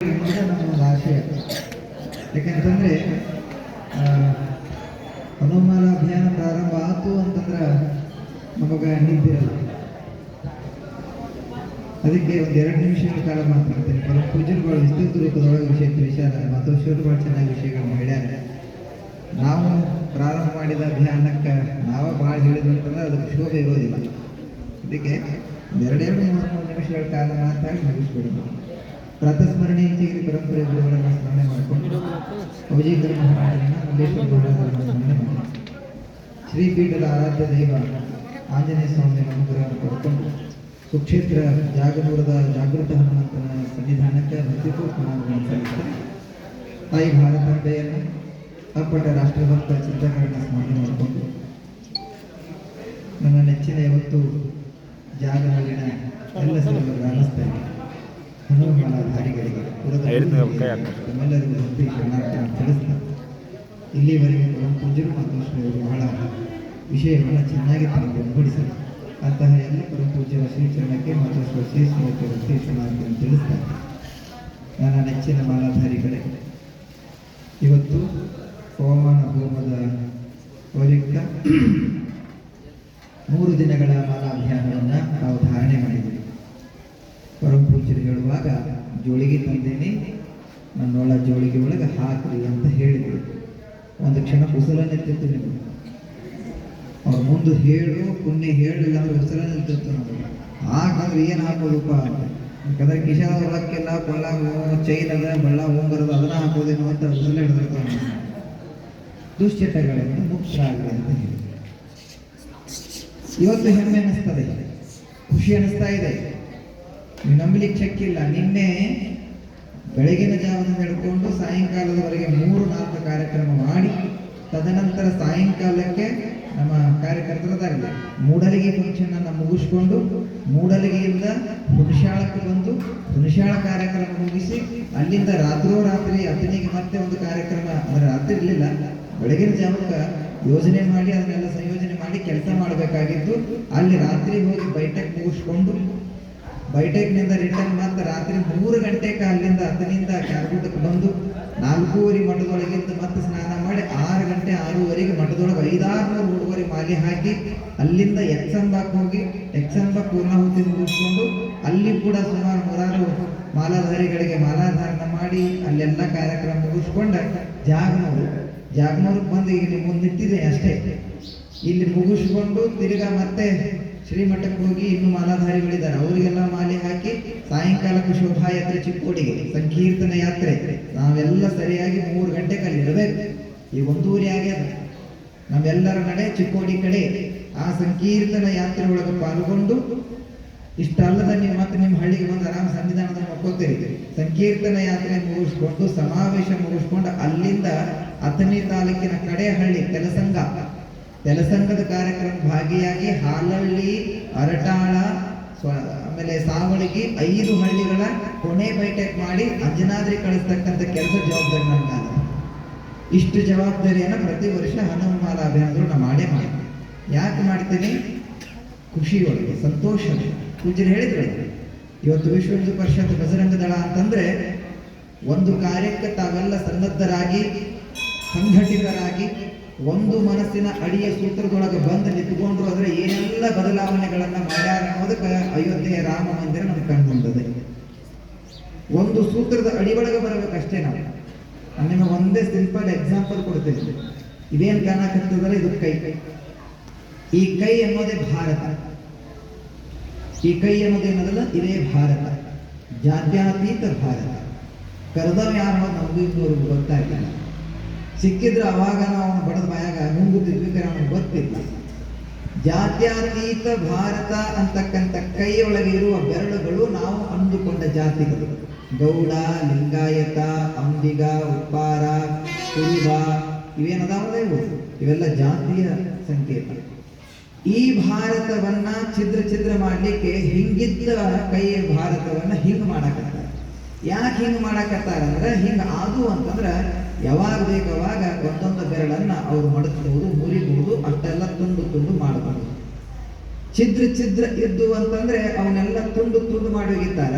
ಅನ್ನೋದು ನಮ್ಮ ಒಂದು ಆಶಯ ಯಾಕೆಂತಂದ್ರೆ ಹನುಮಾನ ಅಭಿಯಾನ ಪ್ರಾರಂಭ ಆಯ್ತು ಅಂತಂದ್ರೆ ನಮಗೆ ನಿಂತಿರಲ್ಲ ಅದಕ್ಕೆ ಒಂದು ಎರಡು ನಿಮಿಷಗಳ ಕಾಲ ಮಾತಾಡ್ತೇನೆ. ಪರಮ ಪೂಜೆಗಳು ವಿಸ್ತೃತ ರೂಪದೊಳಗೆ ವಿಷಯ ವಿಷಯ ಮತ್ತು ಭಾಳ ಚೆನ್ನಾಗಿ ವಿಷಯಗಳನ್ನ ಹೇಳ್ಯಾರ ನಾವು ಪ್ರಾರಂಭ ಮಾಡಿದ ಅಭಿಯಾನಕ್ಕೆ ನಾವೇ ಭಾಳ ಹೇಳಿದ್ವಿ ಅಂತಂದ್ರೆ ಅದಕ್ಕೆ ಶೋಭೆ ಇರೋದಿಲ್ಲ. ಅದಕ್ಕೆ ಎರಡೆರಡು ಮೂರು ಮೂರು ನಿಮಿಷಗಳ ಕಾಲ ಮಾತಾಡಿ ಮುಗಿಸ್ಬಿಡೋದು ಪ್ರಾತಸ್ಮರಣೆ ಇಂಚಿಗಿರಿ ಪರಂಪರೆ ಗುರುಗಳನ್ನು ಸ್ಮರಣೆ ಮಾಡಿಕೊಂಡು ಅವಿಜೇಂದ್ರ ಮಹಾರಾಜರನ್ನ ಮಲ್ಲೇಶ್ವರ ಗೌಡರನ್ನು ಸ್ಮರಣೆ ಮಾಡಿ ಶ್ರೀಪೀಠದ ಆರಾಧ್ಯ ದೈವ ಆಂಜನೇಯ ಸ್ವಾಮಿ ಅನುಗ್ರಹವನ್ನು ಪಡ್ಕೊಂಡು ಸುಕ್ಷೇತ್ರ ಜಾಗನೂರದ ಜಾಗೃತ ಹನುಮಂತನ ಸನ್ನಿಧಾನಕ್ಕೆ ಪ್ರಣಾಮಗಳನ್ನು ಸಲ್ಲಿಸ್ತಾರೆ. ತಾಯಿ ಭಾರತಾಂಬೆಯನ್ನು ಅಪ್ಪಟ ರಾಷ್ಟ್ರಭಕ್ತ ಚಿಂತಕರನ್ನ ಸ್ಮರಣೆ ಮಾಡಿಕೊಂಡು ನನ್ನ ನೆಚ್ಚಿನ ಇವತ್ತು ಜಾಗ ಎಲ್ಲ ಸರ್ವ ಗ್ರಾಮಸ್ಥರಿಗೆ ಹನುಮಾನ ಧಾರಿಗಳಿಗೆ ಪುರದ ಹೇಳ್ತೀನಿ, ಕೈ ಹಾಕು. ತಮ್ಮೆಲ್ಲರಿಗೂ ಭಕ್ತಿ ಶರಣಾರ್ಥಿಯನ್ನು ತಿಳಿಸ್ತಾ ಇಲ್ಲಿವರೆಗೆ ಬಹಳ ವಿಷಯವನ್ನು ಚೆನ್ನಾಗಿ ಅಂತಹ ಎಲ್ಲ ಪರಮ ಪೂಜ್ಯರ ಶ್ರೀಚರಣಕ್ಕೆ ಮತ್ತು ಶ್ರೀ ಶರಣಾರ್ಥಿಯನ್ನು ತಿಳಿಸ್ತಾ ನನ್ನ ನೆಚ್ಚಿನ ಮಾಲಾಧಾರಿಗಳೇ ಇವತ್ತು ಹವಾಮಾನ ಹೋಮದ ಪ್ರಯುಕ್ತ ಮೂರು ದಿನಗಳ ಮಾಲಾಭಿಯಾನವನ್ನು ನಾವು ಧಾರಣೆ ಮಾಡಿದ್ದೀವಿ ಪರಮ ಪೂಜ್ಯರು ಹೇಳುವಾಗ, ಜೋಳಿಗೆ ತಂದೇನೆ, ನನ್ನೊಳ ಜೋಳಿಗೆ ಒಳಗೆ ಹಾಕ್ರಿ ಅಂತ ಹೇಳಿದರು. ಒಂದು ಕ್ಷಣ ಉಸಿರ ನಿಂತಿತ್ತು ನಿಮಗೆ. ಅವ್ರ ಮುಂದೆ ಹೇಳು ಪುಣ್ಯ ಹೇಳಿಲ್ಲ ಅಂದ್ರೆ ಉಸಿರ ನಿಂತಿತ್ತು ನಮಗೆ. ಹಾಕಂದ್ರೆ ಏನು ಹಾಕೋದಪ್ಪ ಅಂತ. ಯಾಕಂದ್ರೆ ಕಿಶನ್ ಹೊಲಕ್ಕೆಲ್ಲ ಕೊಳ್ಳ ಚೈನ್ ಅದ ಬಳ್ಳ ಹೋಗರದ ಅದನ್ನ ಹಾಕೋದೇನೋ ಅಂತ ಉಸಿರ ಹಿಡಿದಿರ್ತಾನೆ ದುಶ್ಚಟಗಳಿಂದ ಆಗಲಿ ಅಂತ ಹೇಳಿ ಇವತ್ತು ಹೆಮ್ಮೆ ಅನಿಸ್ತದೆ. ಖುಷಿ ಅನಿಸ್ತಾ ಇದೆ. ನಂಬಲಿಕ್ಕೆ ಇಲ್ಲ ನಿನ್ನೆ ಬೆಳಗಿನ ಜಾವನ ಹಿಡ್ಕೊಂಡು ಸಾಯಂಕಾಲದವರೆಗೆ ಮೂರು, ನಾಲ್ಕು ಕಾರ್ಯಕ್ರಮ ಮಾಡಿ, ತದನಂತರ ಸಾಯಂಕಾಲಕ್ಕೆ ನಮ್ಮ ಕಾರ್ಯಕರ್ತರದಾಗಲಿ ಮೂಡಲಿಗೆ ಫಂಕ್ಷನ್ ಅನ್ನು ಮುಗಿಸ್ಕೊಂಡು, ಮೂಡಲಿಗೆಯಿಂದ ಹುಣಸಾಳಕ್ಕೆ ಬಂದು ಹುಣಸಾಳ ಕಾರ್ಯಕ್ರಮ ಮುಗಿಸಿ, ಅಲ್ಲಿಂದ ರಾತ್ರೋರಾತ್ರಿ ಅತನಿಗೆ ಮತ್ತೆ ಒಂದು ಕಾರ್ಯಕ್ರಮ, ಅಂದ್ರೆ ರಾತ್ರಿ ಇರಲಿಲ್ಲ, ಬೆಳಗಿನ ಜಾವಕ್ಕೆ ಯೋಜನೆ ಮಾಡಿ, ಅದನ್ನೆಲ್ಲ ಸಂಯೋಜನೆ ಮಾಡಿ ಕೆಲಸ ಮಾಡಬೇಕಾಗಿತ್ತು. ಅಲ್ಲಿ ರಾತ್ರಿ ಹೋಗಿ ಬೈಠಕ್ ಮುಗಿಸ್ಕೊಂಡು ಬೈಟೆಕ್ನಿಂದ ರಿಟರ್ನ್ ಮತ್ತೆ ರಾತ್ರಿ ಮೂರು ಗಂಟೆಗೆ ಅಲ್ಲಿಂದ ಹತ್ತನಿಂದ ಕ್ಯಾರ್ಗುಟಕ್ಕೆ ಬಂದು ನಾಲ್ಕೂವರೆ ಮಠದೊಳಗಿಂದ ಮತ್ತೆ ಸ್ನಾನ ಮಾಡಿ ಆರು ಗಂಟೆ ಆರೂವರೆಗೆ ಮಠದೊಳಗೆ ಐದಾರು ಹುಡುಗರಿ ಮಾಲಿ ಹಾಕಿ ಅಲ್ಲಿಂದ ಎಕ್ಸಂಬಾಕ್ ಹೋಗಿ ಎಕ್ಸಂಬಾಕ್ ಪೂರ್ಣಾಹುತಿ ಮುಗಿಸ್ಕೊಂಡು ಅಲ್ಲಿ ಕೂಡ ಸುಮಾರು ನೂರಾರು ಮಾಲಾಧಾರಿಗಳಿಗೆ ಮಾಲಾಧಾರಣ ಮಾಡಿ ಅಲ್ಲೆಲ್ಲ ಕಾರ್ಯಕ್ರಮ ಮುಗಿಸ್ಕೊಂಡು ಜಾಗನೂರು ಜಾಗನೂರಿಗೆ ಬಂದು ಇಲ್ಲಿ ಮುಂದಿಟ್ಟಿದೆ ಅಷ್ಟೇ. ಇಲ್ಲಿ ಮುಗಿಸ್ಕೊಂಡು ತಿರ್ಗಾ ಮತ್ತೆ ಶ್ರೀಮಠಕ್ಕೆ ಹೋಗಿ ಇನ್ನು ಮಾಲಾಧಾರಿಗಳಿದ್ದಾರೆ. ಅವರಿಗೆಲ್ಲ ಮಾಲೆ ಹಾಕಿ ಸಾಯಂಕಾಲಕ್ಕೆ ಶೋಭಾಯಾತ್ರೆ ಚಿಕ್ಕೋಡಿಗೆ, ಸಂಕೀರ್ತನ ಯಾತ್ರೆ. ನಾವೆಲ್ಲ ಸರಿಯಾಗಿ ಮೂರು ಗಂಟೆಗೆ ಅಲ್ಲಿ ಇರಬೇಕು ಈ ಒಂದೂರಿ ಆಗ್ಯದ ನಮ್ಮೆಲ್ಲರ ನಡೆ ಚಿಕ್ಕೋಡಿ ಕಡೆ. ಆ ಸಂಕೀರ್ತನ ಯಾತ್ರೆ ಒಳಗೆ ಪಾಲ್ಗೊಂಡು ಇಷ್ಟಲ್ಲದ ನೀವು ಮತ್ತೆ ನಿಮ್ಮ ಹಳ್ಳಿಗೆ ಬಂದು ಆರಾಮ ಸಂವಿಧಾನದ ಮಕ್ಕೋತೀರಿ ಸಂಕೀರ್ತನ ಯಾತ್ರೆ ಮುಗಿಸ್ಕೊಂಡು, ಸಮಾವೇಶ ಮುಗಿಸ್ಕೊಂಡು ಅಲ್ಲಿಂದ ಅಥಣಿ ತಾಲೂಕಿನ ಕಡೆ ಹಳ್ಳಿ ತೆಲಸಂಗ ತೆಲಸಂಗದ ಕಾರ್ಯಕ್ರಮ ಭಾಗಿಯಾಗಿ ಹಾಲಹಳ್ಳಿ ಅರಟಾಳ ಆಮೇಲೆ ಸಾವಳಗಿ ಐದು ಹಳ್ಳಿಗಳ ಕೊನೆ ಬೈಟೆಕ್ ಮಾಡಿ ಅಂಜನಾದ್ರಿ ಕಳಿಸ್ತಕ್ಕಂಥ ಕೆಲಸ ಜವಾಬ್ದಾರಿ ನನ್ನ ಇಷ್ಟು ಜವಾಬ್ದಾರಿಯನ್ನು ಪ್ರತಿ ವರ್ಷ ಹನುಮಾಲ ಅಭಿಯಾನಗಳು ನಾವು ಮಾಡೇ ಮಾಡ್ತೀವಿ ಯಾಕೆ ಮಾಡ್ತೀನಿ? ಖುಷಿಯೊಳಗೆ ಸಂತೋಷ ಪೂಜರು ಹೇಳಿದ್ರು ಇವತ್ತು ವಿಶ್ವ ಹಿಂದೂ ಪರಿಷತ್ ಬಜರಂಗ ದಳ ಅಂತಂದ್ರೆ ಒಂದು ಕಾರ್ಯಕ್ಕೆ ತಾವೆಲ್ಲ ಸನ್ನದ್ಧರಾಗಿ, ಸಂಘಟಿತರಾಗಿ ಒಂದು ಮನಸ್ಸಿನ ಅಡಿಯ ಸೂತ್ರದೊಳಗೆ ಬಂದು ನಿಂತ್ಕೊಂಡ್ರು ಅಂದ್ರೆ ಏನೆಲ್ಲ ಬದಲಾವಣೆಗಳನ್ನ ಮಾಡ್ಯಾರ ಅನ್ನೋದಕ್ಕೆ ಅಯೋಧ್ಯೆಯ ರಾಮ ಮಂದಿರ ನಮ್ಗೆ ಕಂಡುಕೊಂಡದೆ ಒಂದು ಸೂತ್ರದ ಅಡಿಯೊಳಗೆ ಬರಬೇಕಷ್ಟೇ ನಾವು. ನಾನು ಒಂದೇ ಸಿಂಪಲ್ ಎಕ್ಸಾಂಪಲ್ ಕೊಡ್ತೇನೆ. ಇದೇನು ಕಾಣಕತ್ತಂದ್ರೆ ಇದು ಕೈ. ಈ ಕೈ ಅನ್ನೋದೇ ಭಾರತ. ಈ ಕೈ ಅನ್ನೋದೇನದಲ್ಲ ಇದೇ ಭಾರತ. ಜಾತ್ಯಾತೀತ ಭಾರತ. ಕರೆದವ ಯಾರು ನಮಗೂ ಇನ್ನೂರು ಗೊತ್ತಾಗಿಲ್ಲ. ಸಿಕ್ಕಿದ್ರೆ ಅವಾಗ ನಾವು ಅವನ ಬಡದ ಬಾಯಾಗ ನುಂಗುತ್ತಿದ್ವಿ ಅವನಿಗೆ ಗೊತ್ತಿಲ್ಲ. ಜಾತ್ಯಾತೀತ ಭಾರತ ಅಂತಕ್ಕಂಥ ಕೈಯೊಳಗೆ ಇರುವ ಬೆರಳುಗಳು ನಾವು ಅಂದುಕೊಂಡ ಜಾತಿಗಳು. ಗೌಡ, ಲಿಂಗಾಯತ, ಅಂಬಿಗ, ಉಪ್ಪಾರ, ಕುರುಬ ಇವೇನದಾವಲ್ಲ ಇವು? ಇವೆಲ್ಲ ಜಾತಿಯ ಸಂಕೇತ. ಈ ಭಾರತವನ್ನ ಛಿದ್ರ ಛಿದ್ರ ಮಾಡಲಿಕ್ಕೆ ಹಿಂಗಿದ್ದ ಕೈಯ ಭಾರತವನ್ನ ಹಿಂಗ್ ಮಾಡಕತ್ತಾರೆ. ಯಾಕೆ ಹಿಂಗ್ ಮಾಡಕತ್ತಾರ ಅಂದ್ರೆ ಹಿಂಗ ಆದು ಅಂತಂದ್ರ ಯಾವಾಗ ಬೇಕು ಅವಾಗ ಒಂದೊಂದು ಬೆರಳನ್ನ ಅವರು ಮಡಚಬಹುದು ಮುರಿಬಹುದು, ಅಷ್ಟೆಲ್ಲ ತುಂಡು ತುಂಡು ಮಾಡಬಹುದು ಛಿದ್ರ ಛಿದ್ರ ಇದ್ದು ಅಂತಂದ್ರೆ ಅವನ್ನೆಲ್ಲ ತುಂಡು ತುಂಡು ಮಾಡಿ ಹೋಗಿದ್ದಾರ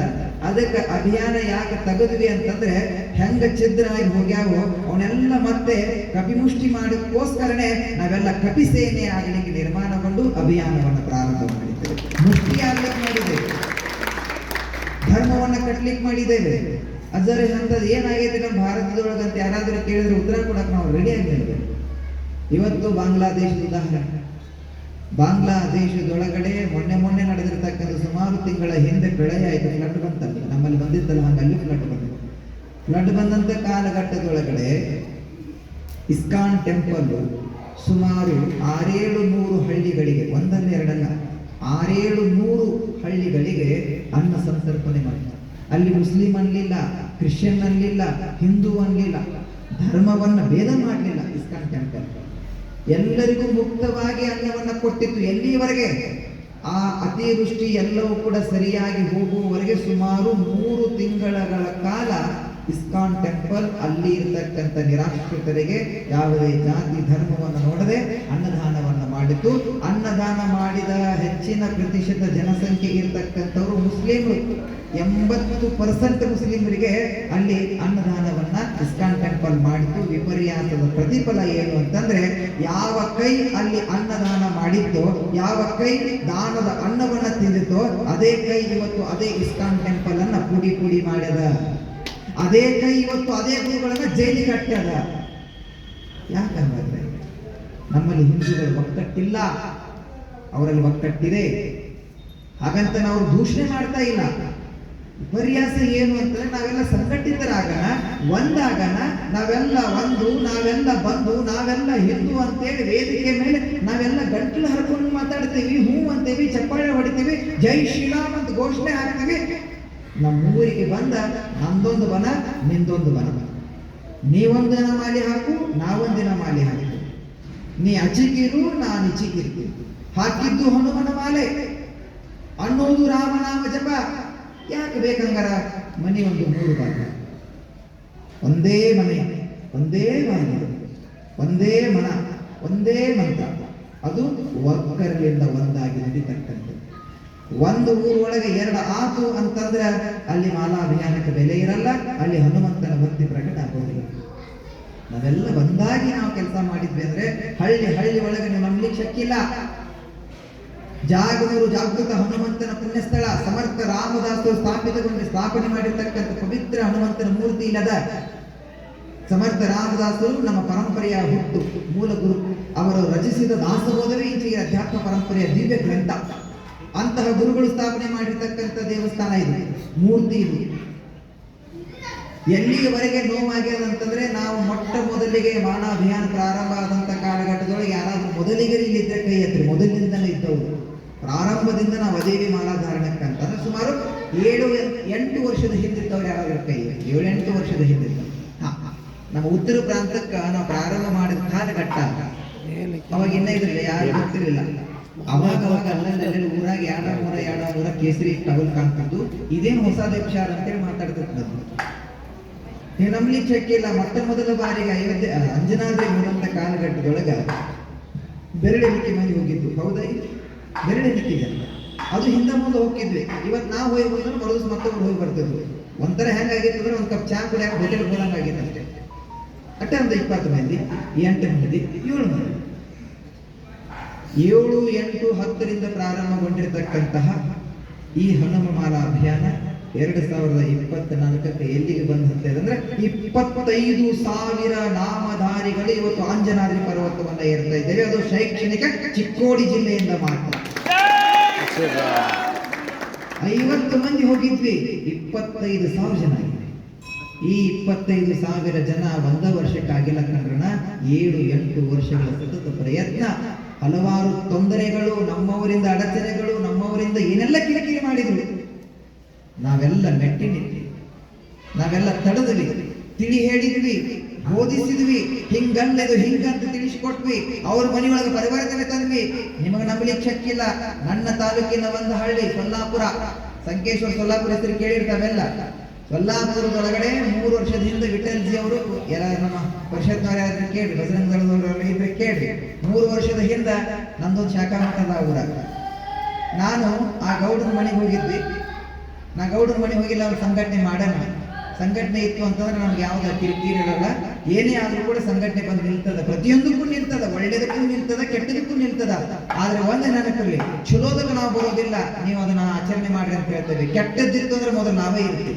ಅದಕ್ಕೆ ಅಭಿಯಾನ ಯಾಕೆ ತೆಗೆದ್ವಿ ಅಂತಂದ್ರೆ ಹೆಂಗ ಛಿದ್ರ ಆಗಿ ಹೋಗ್ಯಾವೋ ಅವನ್ನೆಲ್ಲ ಮತ್ತೆ ಕಪಿಮುಷ್ಟಿ ಮಾಡೋಕ್ಕೋಸ್ಕರನೇ ನಾವೆಲ್ಲ ಕಪಿ ಸೇನೆ ಆಗ್ಲಿಕ್ಕೆ ನಿರ್ಮಾಣಗೊಂಡು ಅಭಿಯಾನವನ್ನು ಪ್ರಾರಂಭ ಮಾಡಿದ್ದೇವೆ. ಮುಷ್ಟಿ ಆಗ್ಲಿಕ್ಕೆ ಮಾಡಿದ್ದೇವೆ. ಧರ್ಮವನ್ನ ಕಟ್ಲಿಕ್ಕೆ ಮಾಡಿದ್ದೇವೆ. ಅದರ ಹಂತದ ಏನಾಗೈತೆ ನಮ್ಮ ಭಾರತದೊಳಗೆ ಅಂತ ಯಾರಾದರೂ ಕೇಳಿದ್ರೆ ಉತ್ತರ ಕೊಡಕ್ಕೆ ನಾವು ರೆಡಿ ಆಗಿರ್ಬೇಕು ಇವತ್ತು ಬಾಂಗ್ಲಾದೇಶದ ಉದಾಹರಣೆ. ಬಾಂಗ್ಲಾದೇಶದೊಳಗಡೆ ಮೊನ್ನೆ ಮೊನ್ನೆ ನಡೆದಿರ್ತಕ್ಕಂಥ ಸುಮಾರು ತಿಂಗಳ ಹಿಂದೆ ಪ್ರಳಯ ಆಯಿತು ಫ್ಲಡ್ ಬಂತಲ್ಲ. ನಮ್ಮಲ್ಲಿ ಬಂದಿತ್ತಲ್ಲ ಹಂಗೆ ಅಲ್ಲಿ ಫ್ಲಡ್ ಬಂದಿತ್ತು. ಫ್ಲಡ್ ಬಂದಂಥ ಕಾಲಘಟ್ಟದೊಳಗಡೆ ಇಸ್ಕಾನ್ ಟೆಂಪಲ್ ಸುಮಾರು ಆರೇಳು ನೂರು ಹಳ್ಳಿಗಳಿಗೆ, ಒಂದಲ್ಲ ಎರಡಲ್ಲ ಆರೇಳು ನೂರು ಹಳ್ಳಿಗಳಿಗೆ ಅನ್ನ ಸಂಸರ್ಪಣೆ ಮಾಡಿದ್ರು. ಅಲ್ಲಿ ಮುಸ್ಲಿಂ ಅನ್ಲಿಲ್ಲ, ಕ್ರಿಶ್ಚಿಯನ್ ಅನ್ಲಿಲ್ಲ, ಹಿಂದೂ ಅನ್ಲಿಲ್ಲ, ಧರ್ಮವನ್ನ ಭೇದ ಮಾಡಲಿಲ್ಲ ಇಸ್ಕಾನ್ ಟೆಂಪಲ್ ಎಲ್ಲರಿಗೂ ಮುಕ್ತವಾಗಿ ಅನ್ನವನ್ನ ಕೊಟ್ಟಿತ್ತು ಎಲ್ಲಿಯವರೆಗೆ ಆ ಅತಿವೃಷ್ಟಿ ಎಲ್ಲವೂ ಕೂಡ ಸರಿಯಾಗಿ ಹೋಗುವವರೆಗೆ ಸುಮಾರು ಮೂರು ತಿಂಗಳ ಕಾಲ ಇಸ್ಕಾನ್ ಟೆಂಪಲ್ ಅಲ್ಲಿ ಇರತಕ್ಕಂಥ ನಿರಾಶ್ರಿತರಿಗೆ ಯಾವುದೇ ಜಾತಿ ಧರ್ಮವನ್ನು ನೋಡದೆ ಅನ್ನದಾನವನ್ನು ಮಾಡಿತು ಅನ್ನದಾನ ಮಾಡಿದ ಹೆಚ್ಚಿನ ಪ್ರತಿಶತ ಜನಸಂಖ್ಯೆ ಇರತಕ್ಕಂಥವ್ರು ಮುಸ್ಲಿಮರು. ಎಂಬತ್ತು ಪರ್ಸೆಂಟ್ ಮುಸ್ಲಿಮರಿಗೆ ಅಲ್ಲಿ ಅನ್ನದಾನವನ್ನ ಇಸ್ಕಾನ್ ಟೆಂಪಲ್ ಮಾಡಿತು ವಿಪರ್ಯಾಸದ ಪ್ರತಿಫಲ ಏನು ಅಂತಂದ್ರೆ, ಯಾವ ಕೈ ಅಲ್ಲಿ ಅನ್ನದಾನ ಮಾಡಿತ್ತೋ ಯಾವ ಕೈ ದಾನದ ಅನ್ನವನ್ನ ತಿಂದಿತ್ತೋ ಅದೇ ಕೈ ಇವತ್ತು ಅದೇ ಇಸ್ಕಾನ್ ಟೆಂಪಲ್ ಅನ್ನ ಪುಡಿ ಪುಡಿ ಮಾಡ್ಯದ. ಅದೇ ಕೈ ಇವತ್ತು ಅದೇ ಗುರುಗಳನ್ನ ಜೈಲಿಗೆ ಕಟ್ಟ್ಯದ ಯಾಕಂದ್ರೆ ನಮ್ಮಲ್ಲಿ ಹಿಂದೂಗಳು ಒಕ್ಕಟ್ಟಿಲ್ಲ. ಅವರಲ್ಲಿ ಒಕ್ಕಟ್ಟಿದೆ. ಹಾಗಂತ ನಾವು ದೂಷಣೆ ಮಾಡ್ತಾ ಇಲ್ಲ. ವಿಪರ್ಯಾಸ ಏನು ಅಂತಂದ್ರೆ ನಾವೆಲ್ಲ ಸಂಘಟಿತರಾಗಣ, ಒಂದಾಗಣ, ನಾವೆಲ್ಲ ಒಂದು, ನಾವೆಲ್ಲ ಬಂದು, ನಾವೆಲ್ಲ ಹಿಂದೂ ಅಂತೇಳಿ ವೇದಿಕೆ ಮೇಲೆ ನಾವೆಲ್ಲ ಗಂಟಲು ಹರ್ಕೊಂಡು ಮಾತಾಡ್ತೀವಿ, ಹೂ ಅಂತೀವಿ ಚಪ್ಪಾಳೆ ಹೊಡಿತೀವಿ, ಜೈ ಶ್ರೀರಾಮ್ ಅಂತ ಘೋಷಣೆ ಹಾಕ್ತೀವಿ. ನಮ್ಮೂರಿಗೆ ಬಂದ, ನಮ್ದೊಂದು ವನ ನಿಂದೊಂದು ವನ ನೀವೊಂದಿನ ಮಾಲಿ ಹಾಕು ನಾವೊಂದಿನ ಮಾಲಿ ಹಾಕು. ನೀ ಅಚಿಗಿರು ನಾನು ಇಚಿಗಿರ್ತೀನಿ ಹಾಕಿದ್ದು ಹನುಮನ ಮಾಲೆ. ಅನ್ನೋದು ರಾಮನಾಮ ಜಪ. ಯಾಕೆ ಬೇಕಂಗರ? ಮನೆ ಒಂದು ಮೂರು ಭಾಗ. ಒಂದೇ ಮನೆ ಒಂದೇ ಮನೆ ಒಂದೇ ಮನ, ಒಂದೇ ಮಂತ್ರ ಅದು ಒಕ್ಕರಲಿಂದ ಒಂದಾಗಿ ನಡೀತಕ್ಕಂಥದ್ದು. ಒಂದು ಊರೊಳಗೆ ಎರಡು ಆತು ಅಂತಂದ್ರೆ ಅಲ್ಲಿ ಮಾಲಾಭಿಯಾನಕ್ಕೆ ಬೆಲೆ ಇರಲ್ಲ, ಅಲ್ಲಿ ಹನುಮಂತನ ಭಕ್ತಿ ಪ್ರಕಟ ಆಗೋದಿಲ್ಲ. ನಾವೆಲ್ಲ ಒಂದಾಗಿ ನಾವು ಕೆಲಸ ಮಾಡಿದ್ವಿ ಅಂದ್ರೆ ಹಳ್ಳಿ ಹಳ್ಳಿ ಒಳಗೆ ನೀವು ನಂಬಲಿಕ್ಕೆ ಶಕ್ಕಿಲ್ಲ ಜಾಗೃತ ಹನುಮಂತನ ಪುಣ್ಯಸ್ಥಳ, ಸಮರ್ಥ ರಾಮದಾಸರು ಸ್ಥಾಪಿತಗೊಂಡು ಸ್ಥಾಪನೆ ಮಾಡಿರ್ತಕ್ಕಂಥ ಪವಿತ್ರ ಹನುಮಂತನ ಮೂರ್ತಿ ಇಲ್ಲದ ಸಮರ್ಥ ರಾಮದಾಸರು ನಮ್ಮ ಪರಂಪರೆಯ ಹುಟ್ಟು, ಮೂಲ ಗುರು. ಅವರು ರಚಿಸಿದ ದಾಸಬೋಧವೇ ಈಚೆಗೆ ಅಧ್ಯಾತ್ಮ ಪರಂಪರೆಯ ದಿವ್ಯ ಗ್ರಂಥ. ಅಂತಹ ಗುರುಗಳು ಸ್ಥಾಪನೆ ಮಾಡಿರ್ತಕ್ಕಂಥ ದೇವಸ್ಥಾನ ಇದು, ಮೂರ್ತಿ ಇದು. ಎಲ್ಲಿಯವರೆಗೆ ನೋವಾಗ್ಯದ ಅಂತಂದ್ರೆ ನಾವು ಮೊಟ್ಟ ಮೊದಲಿಗೆ ಮಾನ ಅಭಿಯಾನ ಪ್ರಾರಂಭ ಆದಂತ ಕಾಲಘಟ್ಟದೊಳಗೆ ಯಾರಾದ್ರೂ ಮೊದಲಿಗರು ಇಲ್ಲಿದ್ದರೆ ಕೈ ಎತ್ತರಿ. ಮೊದಲಿನಿಂದಲೇ ಇದ್ದವರು. ಪ್ರಾರಂಭದಿಂದ ನಾವು ಅದೇವಿ ಮಾಲಾಧಾರಣಕ್ಕಂತ ಸುಮಾರು ಏಳು, ಎಂಟು ವರ್ಷದ ಹಿಂದಿದ್ದವ್ರು ಯಾರಾದ್ರೂ ಕೈ ಏಳು ಏಳೆಂಟು ವರ್ಷದ ಹಿಂದಿದ್ದ ಹಾ, ನಮ್ಮ ಉತ್ತರ ಪ್ರಾಂತಕ್ಕ ನಾವು ಪ್ರಾರಂಭ ಮಾಡಿದ ಕಾಲಘಟ್ಟ ಅವಾಗ ಇನ್ನ ಇದ್ರಲ್ಲ ಯಾರು ಗೊತ್ತಿರಲಿಲ್ಲ. ಅವಾಗ ಅವಾಗ ಅಲ್ಲಲ್ಲಿ ಊರಾಗ ಎರಡ ಮೂರ ಎರಡ ಊರ ಕೇಸರಿ ಟವಲ್ ಕಾಣ್ತಿದ್ದು ಇದೇನು ಹೊಸ ದೇಶಾರ ಅಂತೇಳಿ ಮಾತಾಡ್ತಿತ್ತು ನೀವು ನಂಬಲಿಕ್ಕೆ ಶಕ್ಕಿಲ್ಲ ಮೊಟ್ಟ ಮೊದಲ ಬಾರಿಗೆ ಅಯೋಧ್ಯೆ ಅ, ಅಂಜನಾದ್ರಿ ಹೋದಂತ ಕಾಲಘಟ್ಟದೊಳಗ ಬೆರಳೆಣಿಕೆ ಮನೆ ಹೋಗಿದ್ದು. ಹೌದಾ ಅಂತ ಅದು ಹಿಂದೆ ಮುಂದೆ ಹೋಗಿದ್ವಿ ಇವತ್ತು ನಾವು ಹೋಗಿ ಬಂದ್ರೆ ಮರುದಿವ್ಸ ಮತ್ತೊಬ್ರು ಹೋಗಿ ಬರ್ತಿದ್ವಿ ಒಂಥರ ಹೆಂಗಾಗಿತ್ತು ಅಂದ್ರೆ ಒಂದು ಕಪ್ ಚಾ ಕುಡಿಯಾಕ ಹೋಟೆಲ್ ಹೋದಂಗಾಗಿತ್ತು ಅಷ್ಟೇ ಅಟ್ಟೆ ಒಂದು ಇಪ್ಪತ್ತು ಮಂದಿ ಎಂಟು ಮಂದಿ ಏಳು ಮಂದಿ. ಏಳು, ಎಂಟು, ಹತ್ತರಿಂದ ಪ್ರಾರಂಭಗೊಂಡಿರತಕ್ಕಂತಹ ಈ ಹನುಮಮಾಲ ಅಭಿಯಾನ ಎರಡು ಸಾವಿರದ ಇಪ್ಪತ್ನಾಲ್ಕಕ್ಕೆ ಎಲ್ಲಿಗೆ ಬಂದು ಹತ್ತಿದೆ ಅಂದ್ರೆ ಇಪ್ಪತ್ತೈದು ಸಾವಿರ ನಾಮಧಾರಿಗಳು ಇವತ್ತು ಆಂಜನಾದ್ರಿ ಪರ್ವತವನ್ನ ಏರ್ತಾ ಇದ್ದೇವೆ. ಅದು ಶೈಕ್ಷಣಿಕ ಚಿಕ್ಕೋಡಿ ಜಿಲ್ಲೆಯಿಂದ ಮಾತ್ರ. ಐವತ್ತು ಮಂದಿ ಹೋಗಿದ್ವಿ. ಇಪ್ಪತ್ತೈದು ಸಾವಿರ ಜನ ಈ ಇಪ್ಪತ್ತೈದು ಸಾವಿರ ಜನ ಒಂದ ವರ್ಷಕ್ಕಾಗಿಲ್ಲ ಕಂಡ್ರಣ ಏಳು, ಎಂಟು ವರ್ಷಗಳ ಸತತ ಪ್ರಯತ್ನ. ಹಲವಾರು ತೊಂದರೆಗಳು, ನಮ್ಮವರಿಂದ ಅಡಚಣೆಗಳು, ನಮ್ಮವರಿಂದ ಏನೆಲ್ಲ ಕಿರಿಕಿರಿ ಮಾಡಿದ್ರು. ನಾವೆಲ್ಲ ಮೆಟ್ಟಿ ನಿಂತಿ ನಾವೆಲ್ಲ ತಡೆದ್ವಿ. ತಿಳಿ ಹೇಳಿದ್ವಿ, ಬೋಧಿಸಿದ್ವಿ. ಹಿಂಗಲ್ಲದು ಹಿಂಗಂತ ತಿಳಿಸಿಕೊಟ್ವಿ. ಅವ್ರ ಮನೆಯೊಳಗೆ ಪರಿವರ್ತನೆ ತಂದ್ವಿ. ನಿಮಗೆ ನಂಬಲಿಕ್ಕೆ ಶಕ್ಕಿಲ್ಲ. ನನ್ನ ತಾಲೂಕಿನ ಒಂದು ಹಳ್ಳಿ, ಸೊಲ್ಲಾಪುರ. ಸಂಕೇಶ್ವರ ಸೊಲ್ಲಾಪುರ ಹೆಸರು ಕೇಳಿರ್ತಾವೆಲ್ಲ. ಸೊಲ್ಲಾಪುರದೊಳಗಡೆ ಮೂರು ವರ್ಷದ ಹಿಂದೆ ವಿಠಲ್ ಜಿ ಅವರು ಎಲ್ಲ ನಮ್ಮ ಪರಿಷತ್ನವ್ರು ಯಾರಾದ್ರೂ ಕೇಳಿ ಬಜರಂಗ ದಳದವರು ಇದ್ರೆ ಕೇಳಿ. ಮೂರು ವರ್ಷದ ಹಿಂದೆ ನಮ್ದೊಂದು ಶಾಖಾ ಮಠದ ಊರಾಗ ನಾನು ಆ ಗೌಡನ ಮನೆಗೆ ಹೋಗಿದ್ವಿ. ನಾ ಗೌಡನ ಮನೆಗೆ ಹೋಗಿಲ್ಲ, ಅವ್ರು ಸಂಘಟನೆ ಮಾಡೋಣ. ಸಂಘಟನೆ ಇತ್ತು ಅಂತಂದ್ರೆ ನಮ್ಗೆ ಯಾವ್ದು ಕಿರಿಕಿರಿ ಏನೇ ಆದರೂ ಕೂಡ ಸಂಘಟನೆ ಬಂದು ನಿಲ್ತದ. ಪ್ರತಿಯೊಂದಕ್ಕೂ ನಿಲ್ತದ. ಒಳ್ಳೇದಕ್ಕೂ ನಿಲ್ತದ, ಕೆಟ್ಟದಕ್ಕೂ ನಿಲ್ತದ. ಆದ್ರೆ ಒಂದು ನೆನಪಿರ್ಲಿ ಚಲೋದಕ್ಕೆ ನಾವು ಬರೋದಿಲ್ಲ. ನೀವು ಅದನ್ನ ಆಚರಣೆ ಮಾಡ್ರಿ ಅಂತ ಹೇಳ್ತೇವೆ. ಕೆಟ್ಟದ್ದಿತ್ತು ಅಂದ್ರೆ ಮೊದಲು ನಾವೇ ಇರ್ತೀವಿ.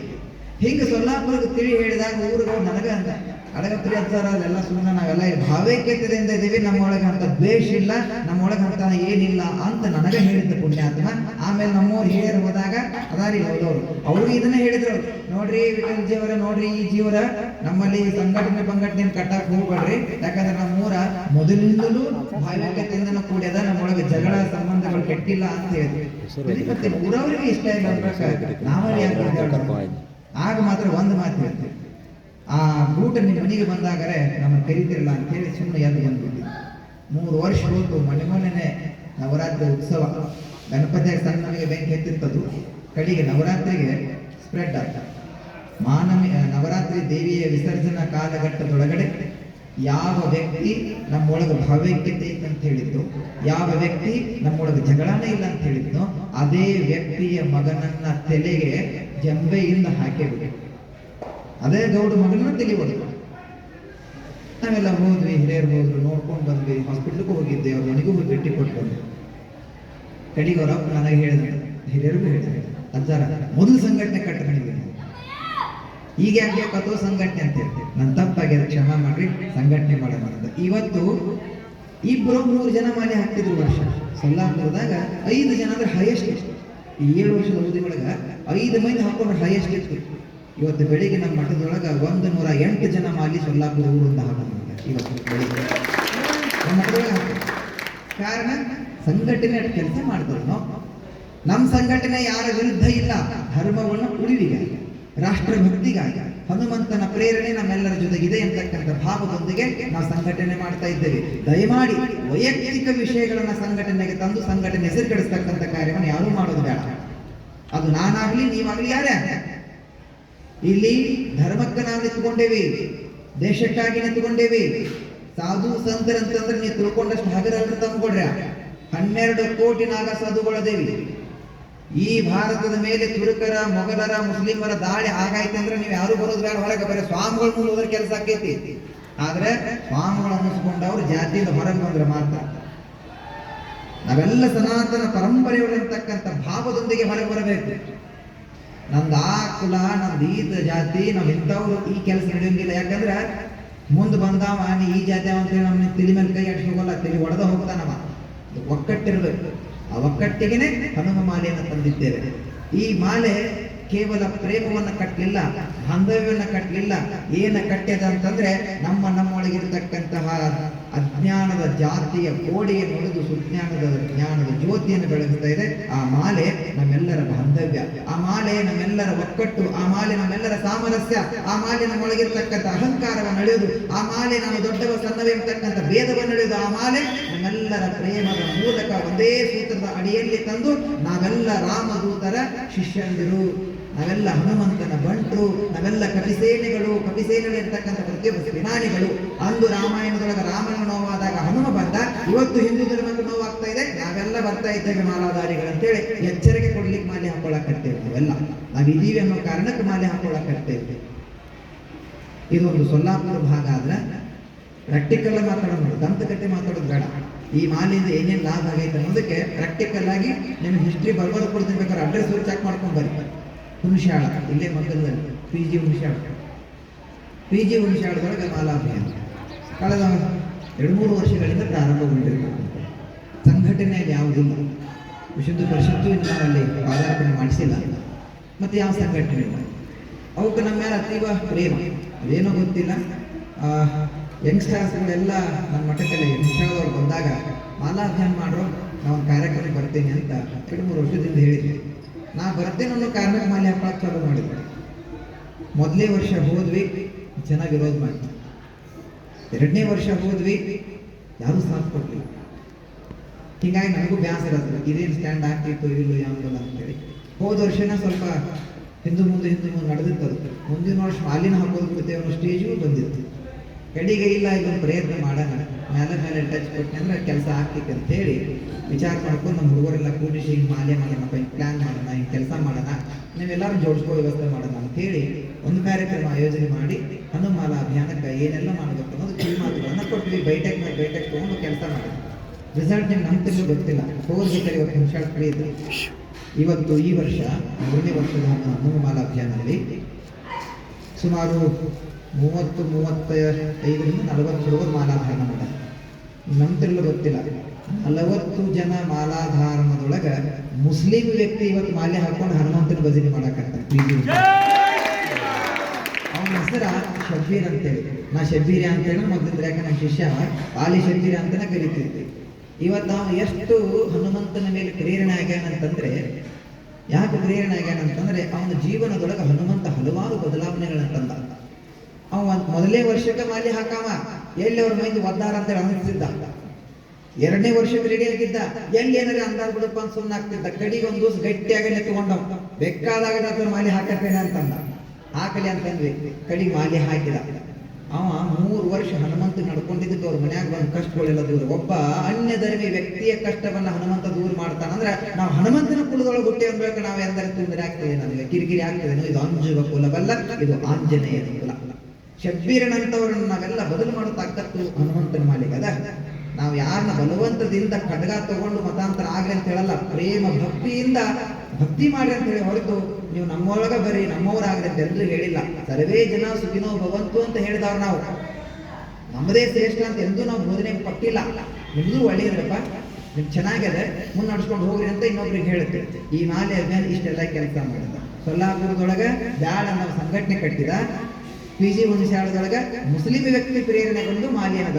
ಹಿಂಗೆ ಸೊಲ್ಲಾಪುರಕ್ಕೆ ತಿಳಿ ಹೇಳಿದಾಗ ಊರುಗಳು ನನಗ ಅಂತ ಅಡಗಪ್ರಿ ಅಂತಾರ ಅದೆಲ್ಲ ಸುಮ್ಮನೆ ನಾವೆಲ್ಲ ಭಾವೈಕ್ಯತೆಯಿಂದ ಇದೀವಿ ನಮ್ಮೊಳಗೆ ಅಂತ ದ್ವೇಷ ಇಲ್ಲ ನಮ್ಮೊಳಗೆ ಅಂತ ಏನಿಲ್ಲ ಅಂತ ನನಗೆ ಹೇಳಿದ್ದ ಪುಣ್ಯಾತ್ಮ. ಆಮೇಲೆ ನಮ್ಮವ್ರು ಹಿರಿಯರು ಹೋದಾಗ ಅದಾರಿ ಹೌದವ್ರು ಅವರು ಇದನ್ನ ಹೇಳಿದ್ರು. ನೋಡ್ರಿ ವಿಠಲ್ ಅವರ ನೋಡ್ರಿ ಈ ಜೀವರ ನಮ್ಮಲ್ಲಿ ಸಂಘಟನೆ ಪಂಗಟನೆ ಕಟ್ಟಕ್ ಹೋಗ್ಬೇಡ್ರಿ. ಯಾಕಂದ್ರೆ ನಮ್ಮೂರ ಮೊದಲಿಂದಲೂ ಭಾವೈಕ್ಯತೆಯಿಂದ ಕೂಡ್ಯದ ನಮ್ಮೊಳಗೆ ಜಗಳ ಸಂಬಂಧಗಳು ಕೆಟ್ಟಿಲ್ಲ ಅಂತ ಹೇಳಿದ್ವಿ ಮತ್ತೆ ಊರವರಿಗೆ ಇಷ್ಟ ಇಲ್ಲ ನಾವಲ್ಲಿ ಯಾಕೆ? ಆಗ ಮಾತ್ರ ಒಂದು ಮಾತು ಹೇಳ್ತೀವಿ. ಆ ಊಟ ನಿಮ್ಮ ಮನೆಗೆ ಬಂದಾಗರೆ ನಮ್ಮನ್ನು ಕರಿತಿರಲ್ಲ ಅಂತ ಹೇಳಿ ಸುಮ್ಮನೆ ಎದ್ದು ಬಂದ್ಬಿಟ್ಟಿದ್ವಿ ಮೂರು ವರ್ಷ ಹೋತು ಮನೆ ಮನೆನೇ ನವರಾತ್ರಿ ಉತ್ಸವ. ಗಣಪತಿಯಾಗ ಸಣ್ಣನಿಗೆ ಬೆಂಕಿ ಎತ್ತಿರ್ತದು ಕಡೆಗೆ ನವರಾತ್ರಿಗೆ ಸ್ಪ್ರೆಡ್ ಆಗ್ತ ಮಾನವಿ ನವರಾತ್ರಿ ದೇವಿಯ ವಿಸರ್ಜನಾ ಕಾಲಘಟ್ಟದೊಳಗಡೆ ಯಾವ ವ್ಯಕ್ತಿ ನಮ್ಮೊಳಗೆ ಭಾವೈಕ್ಯತೆ ಅಂತ ಹೇಳಿದ್ದು, ಯಾವ ವ್ಯಕ್ತಿ ನಮ್ಮೊಳಗೆ ಜಗಳನೇ ಇಲ್ಲ ಅಂತ ಹೇಳಿದ್ನೋ ಅದೇ ವ್ಯಕ್ತಿಯ ಮಗನನ್ನ ತಲೆಗೆ ಜಂಬೆಯಿಂದ ಹಾಕಿಬಿಟ್ಟು ಅದೇ ಗೌಡ ಮಗನ ಹೊಡೆದು ನಾವೆಲ್ಲ ಹೋದ್ವಿ, ಹಿರಿಯರು ಹೋದ್ರು, ನೋಡ್ಕೊಂಡು ಬಂದ್ವಿ ಹಾಸ್ಪಿಟ್ಲಿಗೂ ಹೋಗಿದ್ದೆ, ಅವ್ರ ಮನೆಗೂ ಹೋಗಿ ಭೇಟಿ ಕೊಟ್ಟು ಬಂದ್ವಿ ಕಡಿಗೆ ಅವ್ರ ಅಪ್ಪ ನನಗೆ ಹೇಳಿದ್ರು ಹಿರಿಯರಿಗೂ ಹೇಳಿದ್ರೆ ಅಜ್ಜಾರ, ಮೊದಲು ಸಂಘಟನೆ ಕಟ್ಕೊಂಡಿದ್ದೀನಿ ಈಗ ಯಾಕೆ ಬೇಕಾದೋ ಸಂಘಟನೆ ಅಂತ ಹೇಳ್ತೀವಿ ನನ್ನ ತಪ್ಪಾಗ್ಯದ ಕ್ಷಮ ಮಾಡ್ರಿ, ಸಂಘಟನೆ ಮಾಡೋಣ ಇವತ್ತು ಇಬ್ಬರು ಮೂರು ಜನ ಮನೆ ಹಾಕ್ತಿದ್ರು ವರ್ಷ. ಸೊಲ್ಲಾಪುರದಾಗ ಐದು ಜನ ಅಂದ್ರೆ ಹೈಯೆಸ್ಟ್ ಈ ಏಳು ವರ್ಷದ ಅವಧಿ ಒಳಗೆ ಐದು ಮಂದಿ ಹಾಕೊಂಡ್ರೆ ಹೈಯೆಸ್ಟ್ ಇತ್ತು. ಇವತ್ತು ಬೆಳಿಗ್ಗೆ ನಮ್ಮ ಮಠದೊಳಗ ಒಂದು ನೂರ ಎಂಟು ಜನ ಮಾಗಿ ಸೊಲ್ಲಾಪುರ ಅಂತ ಹಾಕೊಂಡಿದ್ದಾರೆ ಇವತ್ತು. ಕಾರಣ, ಸಂಘಟನೆ ಕೆಲಸ ಮಾಡ್ತಾರೆ ನಾವು. ನಮ್ಮ ಸಂಘಟನೆ ಯಾರ ವಿರುದ್ಧ ಇಲ್ಲ, ಧರ್ಮವನ್ನು ಉಳಿವಿಗಾಗಿ, ರಾಷ್ಟ್ರಭಕ್ತಿಗಾಗಿ, ಹನುಮಂತನ ಪ್ರೇರಣೆ ನಮ್ಮೆಲ್ಲರ ಜೊತೆಗಿದೆ ಅಂತಕ್ಕಂಥ ಭಾವದೊಂದಿಗೆ ನಾವು ಸಂಘಟನೆ ಮಾಡ್ತಾ ಇದ್ದೇವೆ. ದಯಮಾಡಿ ವೈಯಕ್ತಿಕ ವಿಷಯಗಳನ್ನ ಸಂಘಟನೆಗೆ ತಂದು, ಸಂಘಟನೆ ಹೆಸರು ಕೆಡಿಸ್ತಕ್ಕಂಥ ಕಾರ್ಯವನ್ನು ಯಾರೂ ಮಾಡೋದು ಬೇಡ. ಅದು ನಾನಾಗ್ಲಿ, ನೀವಾಗ್ಲಿ ಯಾರೇ. ಇಲ್ಲಿ ಧರ್ಮಕ್ಕೆ ನಾವು ನಿಂತ್ಕೊಂಡೇವಿ. ದೇಶಕ್ಕಾಗಿ ನಿಂತ್ಕೊಂಡೇವಿ ಸಾಧು ಸಂತರಂತಂದ್ರೆ ನೀವು ತಿಳ್ಕೊಂಡಷ್ಟು ಹಗರಲ್ಲ ತಂದ್ಕೊಡ್ರ. ಹನ್ನೆರಡು ಕೋಟಿ ನಾಗ ಸಾಧುಗಳದೇವಿ. ಈ ಭಾರತದ ಮೇಲೆ ತುರುಕರ, ಮೊಘಲರ, ಮುಸ್ಲಿಮರ ದಾಳಿ ಆಗಾಯ್ತು ಅಂದ್ರೆ ನೀವು ಯಾರು ಬರೋದು ಬೇಡ, ಹೊರಗೆ ಬರೀ ಸ್ವಾಮಿಗಳ ಮುಂದೆ ಹೋದ್ರೆ ಕೆಲಸ ಆಕೈತಿ. ಆದ್ರೆ ಸ್ವಾಮಿಗಳು ಅನ್ನಿಸ್ಕೊಂಡವ್ರು ಜಾತಿಯಿಂದ ಹೊರಗೆ ಬಂದ್ರೆ ಮಾತ್ರ. ನಾವೆಲ್ಲ ಸನಾತನ ಪರಂಪರೆಗಳಿರ್ತಕ್ಕಂಥ ಭಾವದೊಂದಿಗೆ ಹೊರಗೆ ಬರಬೇಕು. ನಮ್ದು ಆ ಕುಲ ನಮ್ದು ಈ ಜಾತಿ ನಾವು ಇಂಥವ್ರು ಈ ಕೆಲಸ ನಡೆಯಂಗಿಲ್ಲ. ಯಾಕಂದ್ರೆ ಮುಂದೆ ಬಂದಾವ, ನೀ ಈ ಜಾತಿ ಅಂತೇಳಿ ನಮ್ಮ ತಲೆ ಮೇಲೆ ಕೈ ಅಡ್ಸಿ ಹೋಗಲ್ಲ ತಲೆ ಒಡೆದ ಹೋಗ್ತಾನವ. ಒಕ್ಕಟ್ಟಿರ್ಬೇಕು. ಆ ಒಕ್ಕಟ್ಟಿಗೆನೆ ಹನುಮ ಮಾಲೆಯನ್ನು ತಂದಿದ್ದೇವೆ. ಈ ಮಾಲೆ ಕೇವಲ ಪ್ರೇಮವನ್ನ ಕಟ್ಟಲಿಲ್ಲ ಬಾಂಧವ್ಯವನ್ನ ಕಟ್ಟಲಿಲ್ಲ ಏನ ಕಟ್ಟ್ಯದ ಅಂತಂದ್ರೆ ನಮ್ಮ ನಮ್ಮೊಳಗಿರ್ತಕ್ಕಂತಹ ಅಜ್ಞಾನದ ಜಾತಿಯ ಕೋಡಿಗೆ ಹೊಡೆದು ಸುಜ್ಞಾನದ ಜ್ಞಾನದ ಜ್ಯೋತಿಯನ್ನು ಬೆಳಗಿಸ್ತಾ ಇದೆ. ಆ ಮಾಲೆ ನಮ್ಮೆಲ್ಲರ ಬಾಂಧವ್ಯ. ಆ ಮಾಲೆ ನಮ್ಮೆಲ್ಲರ ಒಕ್ಕಟ್ಟು. ಆ ಮಾಲೆ ನಮ್ಮೆಲ್ಲರ ಸಾಮರಸ್ಯ. ಆ ಮಾಲೆ ನಮ್ಮೊಳಗಿರ್ತಕ್ಕಂಥ ಅಹಂಕಾರವನ್ನು ನಡೆಯುವುದು ಆ ಮಾಲೆ ನಾನು ದೊಡ್ಡವ, ಸಣ್ಣವೇ ಅಂತಕ್ಕಂಥ ಭೇದವನ್ನು ನಡೆಯುವುದು ಆ ಮಾಲೆ ನಮ್ಮೆಲ್ಲರ ಪ್ರೇಮದ ಮೂಲಕ ಒಂದೇ ಸೂತ್ರದ ಅಡಿಯಲ್ಲಿ ತಂದು ನಾವೆಲ್ಲ ರಾಮದೂತರ ಶಿಷ್ಯಂದಿರು ನಾವೆಲ್ಲ ಹನುಮಂತನ ಬಂಟರು, ನಾವೆಲ್ಲ ಕಪಿಸೇನೆಗಳು ಕಪಿಸೇನೆಗಳು ಇರ್ತಕ್ಕಂಥ ಪ್ರತಿಯೊಬ್ಬ ವಿಮಾನಿಗಳು ಅಂದು ರಾಮಾಯಣದೊಳಗೆ ರಾಮನ ನೋವಾದಾಗ ಹನುಮ ಬಂದ, ಇವತ್ತು ಹಿಂದೂ ಧರ್ಮಕ್ಕೆ ನೋವಾಗ್ತಾ ಇದೆ, ನಾವೆಲ್ಲ ಬರ್ತಾ ಇದ್ದೇವೆ ಮಾಲಾಧಾರಿಗಳು ಅಂತೇಳಿ ಎಚ್ಚರಿಕೆ ಕೊಡ್ಲಿಕ್ಕೆ ಮಾಲೆ ಹಾಕೊಳ್ಳಕತ್ತೇವೆ ನಾವೆಲ್ಲ ನಾವಿದ್ದೀವಿ ಅನ್ನೋ ಕಾರಣಕ್ಕೆ ಮಾಲೆ ಹಾಕೊಳ್ಳಕತ್ತೇವೆ ಇದೊಂದು ಸೊಲ್ಲಾಪುರ ಭಾಗ ಆದ್ರೆ ಪ್ರಾಕ್ಟಿಕಲ್ ಮಾತಾಡೋದು ದಂತಕತೆ ಮಾತಾಡೋದು ಬೇಡ. ಈ ಮಾಲೆಯಿಂದ ಏನೇನು ಲಾಭ ಆಗೈತೆ ಅನ್ನೋದಕ್ಕೆ ಪ್ರಾಕ್ಟಿಕಲ್ ಆಗಿ ನಿಮ್ಗೆ ಹಿಸ್ಟ್ರಿ ಬರ್ಬೋದು ಕೊಡ್ತೀನಿ ಬೇಕಾದ್ರೆ ಅಡ್ರೆಸ್ ಚೆಕ್ ಮಾಡ್ಕೊಂಡು ಬರ್ರಿ. ಹುಣಸಾಳ ಇಲ್ಲೇ ಮಕ್ಕಳದಲ್ಲಿ P G Hunasala P G ಹುಣಸಾಳದೊಳಗೆ ಮಾಲಾಭಿಯಾನ ಕಳೆದ ಎರಡು ಮೂರು ವರ್ಷಗಳಿಂದ ಪ್ರಾರಂಭಗೊಂಡಿರುವ ಸಂಘಟನೆಯಲ್ಲಿ ಯಾವುದಿಲ್ಲ ವಿಶುದ್ಧ ಪರಿಷತ್ತು ನಾವಲ್ಲಿ ಪಾದಾರ್ಪಣೆ ಮಾಡಿಸಿಲ್ಲ. ಮತ್ತು ಯಾವ ಸಂಘಟನೆ ಇಲ್ಲ? ಅವಕ್ಕೆ ನಮ್ಮ ಮೇಲೆ ಅತೀವ ಪ್ರೇಮ. ಅದೇನೋ ಗೊತ್ತಿಲ್ಲ. ಯಂಗ್ಸ್ಟರ್ಸ್ಗಳೆಲ್ಲ ನಮ್ಮ ಮಠದಲ್ಲಿ ಹುಣಸಾಳದವ್ರು ಬಂದಾಗ ಮಾಲಾಧ್ಯಾನ ಮಾಡೋ ನಾವು ಕಾರ್ಯಕ್ರಮ ಬರ್ತೀನಿ ಅಂತ ಎರಡು ಮೂರು ವರ್ಷದಿಂದ ಹೇಳಿದ್ವಿ ನಾ ಬರ್ತೇನೆ ಅನ್ನೋ ಕಾರಣಕ್ಕೆ ಮಾಲೆ ಹಾಕೊಳಕ್ಕೆ ಚಾಲು ಮಾಡಿದ್ರು ಮೊದಲೇ ವರ್ಷ ಹೋದ್ವಿ ಜನ ವಿರೋಧ ಮಾಡಿದ್ರು ಎರಡನೇ ವರ್ಷ ಹೋದ್ವಿ, ಯಾರೂ ಸಾಥ್ ಕೊಡ್ಲಿಲ್ಲ. ಹೀಗಾಗಿ ನನಗೂ ಬೇಸರ ಇದೇನು ಸ್ಟ್ಯಾಂಡ್ ಆಗ್ತಿತ್ತು ಇಲ್ಲೋ ಯಾವ್ದಲ್ಲ ಅಂತೇಳಿ ಹೋದ ವರ್ಷನೇ ಸ್ವಲ್ಪ ಹಿಂದೂ ಮುಂದೆ ಹಿಂದೂ ಮುಂದೆ ನಡೆದಿತ್ತು ಮುಂದಿನ ವರ್ಷ ಮಾಲಿನ ಹಾಕೋದು ಅನ್ನೋ ಸ್ಟೇಜಿಗೂ ಬಂದಿತ್ತು. ಕಡೆಗೆ ಇಲ್ಲ ಇದೊಂದು ಪ್ರಯತ್ನ ಮಾಡೋಣ. ಮೇಲೆ ಮೇಲೆ ಟಚ್ ಕೊಟ್ಟೆ ಅಂದ್ರೆ ಕೆಲಸ ಆಗ್ತೈತೆ ಅಂತ ಹೇಳಿ ವಿಚಾರ ಮಾಡ್ಕೊಂಡು ನಮ್ಮ ಹುಡುಗರೆಲ್ಲ ಕೂಡಿಸಿ ಹಿಂಗೆ ಮಾಲೆ ಮಾಡೋಣಪ್ಪ ಹಿಂಗೆ ಪ್ಲಾನ್ ಮಾಡೋಣ ಹಿಂಗೆ ಕೆಲಸ ಮಾಡೋಣ, ನೀವೆಲ್ಲರೂ ಜೋಡಿಸ್ಕೋ ವ್ಯವಸ್ಥೆ ಮಾಡೋಣ ಅಂತ ಹೇಳಿ ಒಂದು ಕಾರ್ಯಕ್ರಮ ಆಯೋಜನೆ ಮಾಡಿ ಹನುಮಾಲ ಅಭಿಯಾನಕ್ಕೆ ಏನೆಲ್ಲ ಮಾಡಬೇಕು ಅನ್ನೋದು ಕಿವಿಮಾತುಗಳನ್ನು ಕೊಟ್ವಿ ಬೈಟೆಕ್ ಮೇಲೆ ಬೈಟೆಕ್ ತೊಗೊಂಡು ಕೆಲಸ ಮಾಡೋಣ. ರಿಸಲ್ಟ್ ನಿಮ್ಗೆ ನಂಬ್ತಿಲ್ಲೂ ಗೊತ್ತಿಲ್ಲ. ಹೋಗ್ಬೇಕಾದ್ರೆ ಇವತ್ತು ನಿಮಿಷ ಫ್ರೀ ಇವತ್ತು ಈ ವರ್ಷ ಮೂರನೇ ವರ್ಷದ ಹನುಮಾಲ ಅಭಿಯಾನದಲ್ಲಿ ಸುಮಾರು ಮೂವತ್ತು ಮೂವತ್ತ ಐದರಿಂದ ನಲವತ್ತು ಹುಡುಗರು ಮಾಲಾಧಾರಣ ಮಾಡ್ತಾರೆ ನಂತರಲ್ಲೂ ಗೊತ್ತಿಲ್ಲ. ನಲವತ್ತು ಜನ ಮಾಲಾಧಾರಣದೊಳಗ ಮುಸ್ಲಿಂ ವ್ಯಕ್ತಿ ಇವತ್ತು ಮಾಲೆ ಹಾಕೊಂಡು ಹನುಮಂತನ ಭಜನೆ ಮಾಡಕತ್ತ ಅವನ ಹೆಸರ ಶಬ್ಬೀರ್ ಅಂತೇಳಿ. ನಾ ಶಬ್ಬೀರ ಅಂತೇಳಿ ಮೊದಲಿದ್ರೆ ಯಾಕೆ ನನ್ನ ಶಿಷ್ಯ. ಆಲಿ ಶಬ್ಬೀರ ಅಂತಾನೆ ಕರಿತಿದ್ವಿ ಇವತ್ತು ಎಷ್ಟು ಹನುಮಂತನ ಮೇಲೆ ಪ್ರೇರಣೆ ಆಗ್ಯಾನಂತಂದ್ರೆ ಯಾಕೆ ಪ್ರೇರಣೆ ಆಗ್ಯಾನಂತಂದ್ರೆ ಅವನ ಜೀವನದೊಳಗೆ ಹನುಮಂತ ಹಲವಾರು ಬದಲಾವಣೆಗಳನ್ನ ತಂದ. ಅವ ಮೊದಲೇ ವರ್ಷಕ್ಕೆ ಮಾಲೆ ಹಾಕಾವ. ಎಲ್ಲಿ ಅವ್ರ ಮೈಂದು ಒದ್ದಾರ ಅಂತ ಅನಿಸ್ತಿದ್ದ ಎರಡನೇ ವರ್ಷಕ್ಕೆ ರೆಡಿ ಆಗಿದ್ದ ಎಲ್ಲಿ ಏನಾರ ಅಂದಾಜ್ ಬಿಡಪ್ಪ ಅಂತ ಸುಮ್ಮನೆ ಆಗ್ತಿದ್ದ. ಕಡಿಗೆ ಒಂದು ದಿವಸ ಗಟ್ಟಿಯಾಗಿ ಎತ್ಕೊಂಡವ ಬೆಕ್ಕಾದಾಗ ಅದ್ರ ಮಾಲಿ ಹಾಕತ್ತೇನೆ ಅಂತಂದ. ಹಾಕಲಿ ಅಂತಂದ್ವಿ ಕಡಿಗೆ ಮಾಲಿ ಹಾಕಿದ. ಅವ ಮೂರು ವರ್ಷ ಹನುಮಂತ ನಡ್ಕೊಂಡಿದ್ದಕ್ಕೆ ಅವ್ರ ಮನ್ಯಾಗ ಬಂದ ಕಷ್ಟಗಳೆಲ್ಲ ದೂರ. ಒಬ್ಬ ಅನ್ಯ ಧರ್ಮಿ ವ್ಯಕ್ತಿಯ ಕಷ್ಟವನ್ನ ಹನುಮಂತ ದೂರ ಮಾಡ್ತಾನಂದ್ರೆ ನಾವು ಹನುಮಂತನ ಕುಲದೊಳಗೆ ಹುಟ್ಟಿ ಅನ್ಬೇಕು ನಾವು ಎಂದರೆ ತೊಂದರೆ ಆಗ್ತದೆ ನನಗೆ ಕಿರಿಕಿರಿ ಆಗ್ತದೆ ಇದು ಅಂಜುವ ಕುಲವಲ್ಲ, ಇದು ಆಂಜನೇಯನ ಕುಲ. ಶಬ್ಬೀರನಂತವ್ರನ್ನ ನಾವೆಲ್ಲ ಬದಲು ತಾಕತ್ತು ಹನುಮಂತನ ಅದ. ನಾವು ಯಾರನ್ನ ಬಲವಂತದಿಂದ ಖಡ್ಗ ತಗೊಂಡು ಮತಾಂತರ ಆಗ್ಲಿ ಅಂತ ಹೇಳಲ್ಲ, ಪ್ರೇಮ ಭಕ್ತಿಯಿಂದ ಭಕ್ತಿ ಮಾಡಿ ಅಂತ ಹೇಳಿ ಹೊರತು ನೀವು ನಮ್ಮೊಳಗ ಬರೀ ನಮ್ಮವರಾಗ್ರಿ ಅಂತ ಎಲ್ಲರೂ ಹೇಳಿಲ್ಲ. ಸರ್ವೇ ಜನ ಸುಖಿನೋ ಭವಂತು ಅಂತ ಹೇಳಿದವ್ರು ನಾವು. ನಮ್ಮದೇ ಶ್ರೇಷ್ಠ ಅಂತ ಎಂದೂ ನಾವು ಬೋಧನೆ ಪಟ್ಟಿಲ್ಲ. ನಿಮ್ದು ಒಳ್ಳೆಯದ್ರಪ್ಪ ನಿಮ್ ಚೆನ್ನಾಗಿದೆ ಮುಂದೆ ನಡ್ಸ್ಕೊಂಡು ಹೋಗ್ರಿ ಅಂತ ಇನ್ನೊಬ್ರಿಗೆ ಹೇಳುತ್ತೆ. ಈ ಮಾಲೆ ಅಭಿಯಾನ ಇಷ್ಟೆಲ್ಲ ಕೆಲಸ ಮಾಡಿದ. ಸೊಲ್ಲಾಪುರದೊಳಗ ಬ್ಯಾಡ ನಾವು ಸಂಘಟನೆ ಕಟ್ಟಿದ. ಪಿ ಜಿ ಹುಣಸಾಳದೊಳಗ ಮುಸ್ಲಿಂ ವ್ಯಕ್ತಿ ಪ್ರೇರಣೆಗೊಂಡು ಮಾಲಿಯನ್ನು